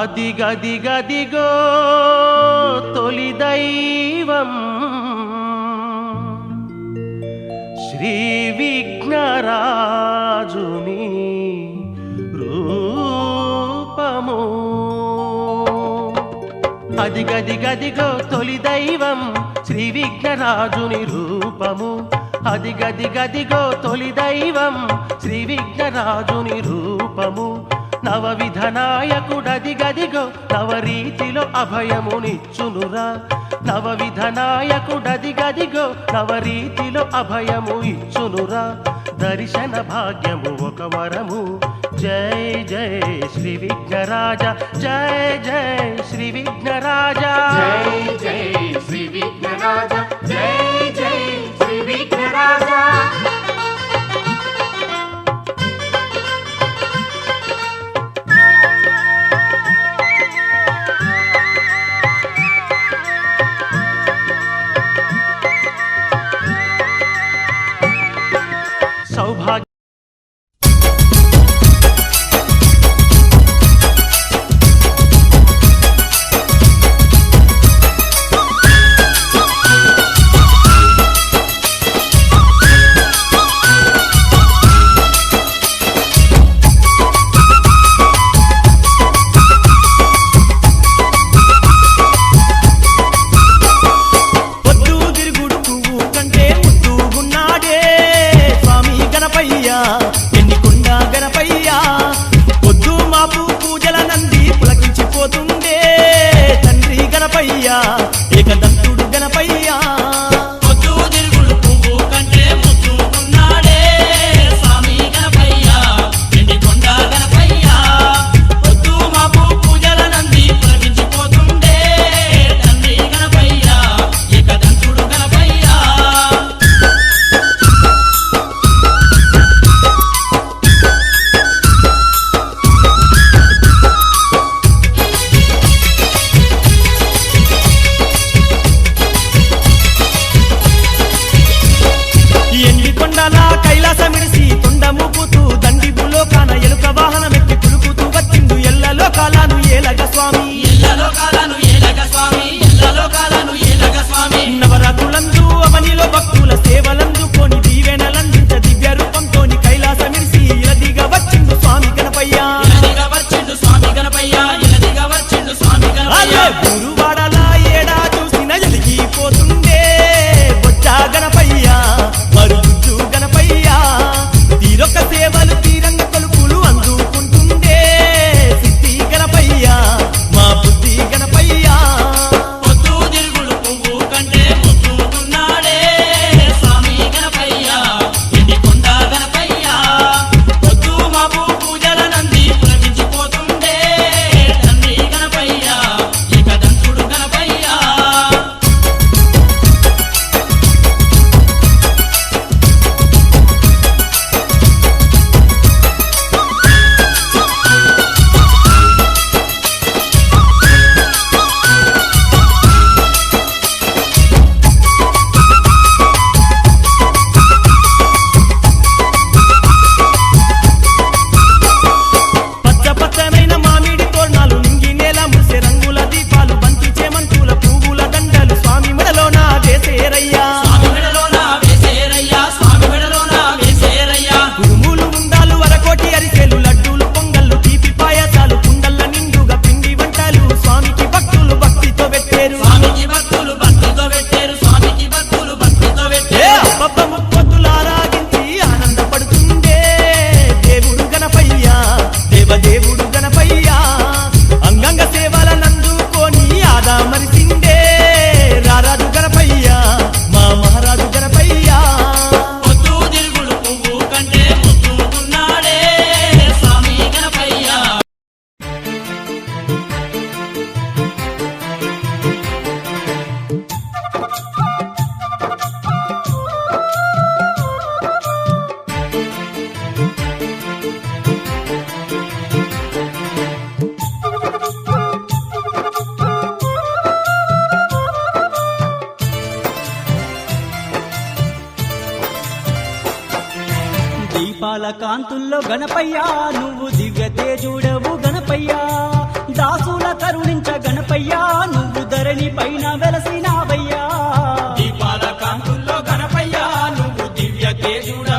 అదిగదిగదిగో తొలి దైవం. శ్రీ విఘ్నరాజుని రూపము. అదిగదిగదిగో తొలి దైవం శ్రీ విఘ్నరాజుని రూపము. అదిగదిగదిగో తొలి దైవం శ్రీ విఘ్నరాజుని రూపము. నవవిధ తవ రీతిలో అభయమునిచ్చునురా. నవవిధ తవ రీతిలో అభయము ఇచ్చునురా దర్శన భాగ్యము ఒక వరము. జై జై శ్రీ విఘ్నరాజ జై జై శ్రీ విఘ్నరాజా. గణపయ్య ఎన్నికొండ గణపయ్య. పొద్దు మాపు పూజల నంది పులకించిపోతుండే తండ్రి గణపయ్య. ఏకదంత దీపాల కాంతుల్లో గణపయ్యా నువ్వు దివ్య తేజుడవు గణపయ్యా. దాసుల కరుణించ గణపయ్యా నువ్వు ధరణి పైన వెలసినావయ్యా. దీపాల కాంతుల్లో గణపయ్యా నువ్వు దివ్య తేజుడవు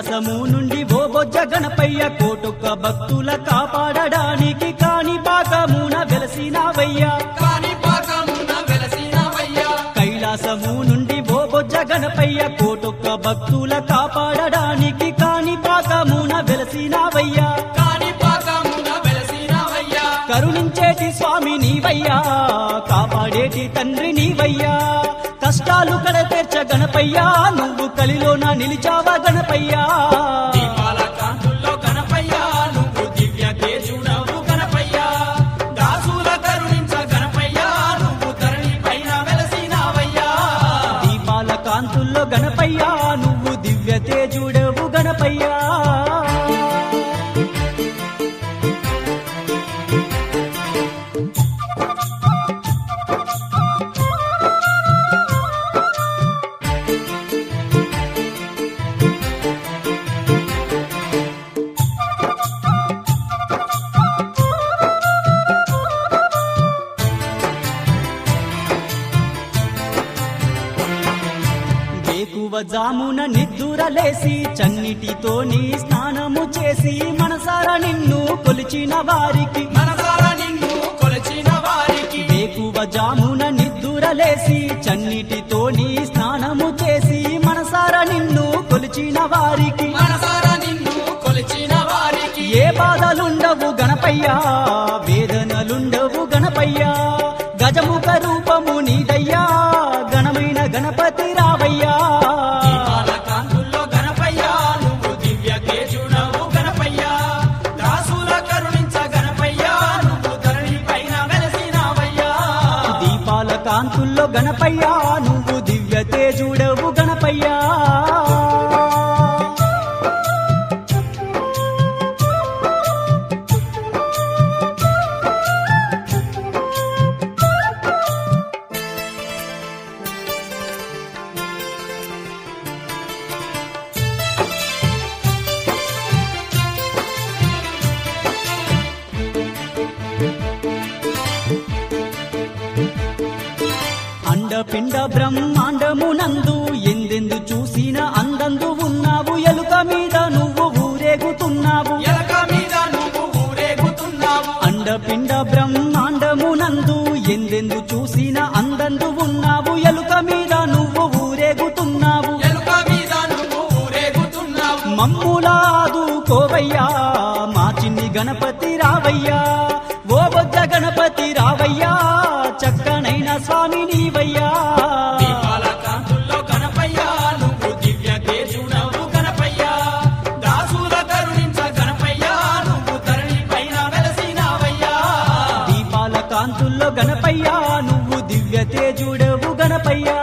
కైలాసము నుండి ఓ బొజ్జ గణపయ్య కోటొక్క భక్తుల కాపాడడానికి కాని భాగమున వెలసినావయ్యా. కాని పాకమున వెలసినావయ్యా. కైలాసము నుండి ఓ బొజ్జ గణపయ్య కోటొక్క భక్తుల కాపాడడానికి కాని భాగమున వెలసినావయ్యా. కాని పాకమున వెలసినావయ్యా. కరుణించేటి స్వామి నీవయ్యా కాపాడేటి తండ్రి నీవయ్యా. కష్టాలు కడతీర్చ గణపయ్యా నువ్వు కలిలోన నిలిచావా గణపయ్యా? జామున నిద్దురలేసి చన్నిటితో నీ స్నానము చేసి మనసారా నిన్ను కొలిచిన వారికి. మనసారా నిన్ను కొలచిన వారికి. వేకువ జామున నిద్దురలేసి చన్నిటితో నీ స్నానము చేసి మనసారా నిన్ను కొలిచిన వారికి. మనసారా నిన్ను కొలిచిన వారికి. ఏ బాధలుండవు గణపయ్యా వేదనలుండవు గణపయ్యా గజముఖ రూపము నీదయ్యా గణమైన గణపతి తేజుడవు గణపయ్యా అండపిండ మమ్ములాదు కోవయ్యా మా చిన్ని గణపతి రావయ్యా. ఓ బొజ్జ గణపతి రావయ్యా చక్కనైన స్వామి నీవయ్యా. గణపయ్యా నువ్వు దివ్య తేజుడవు గణపయ్యా.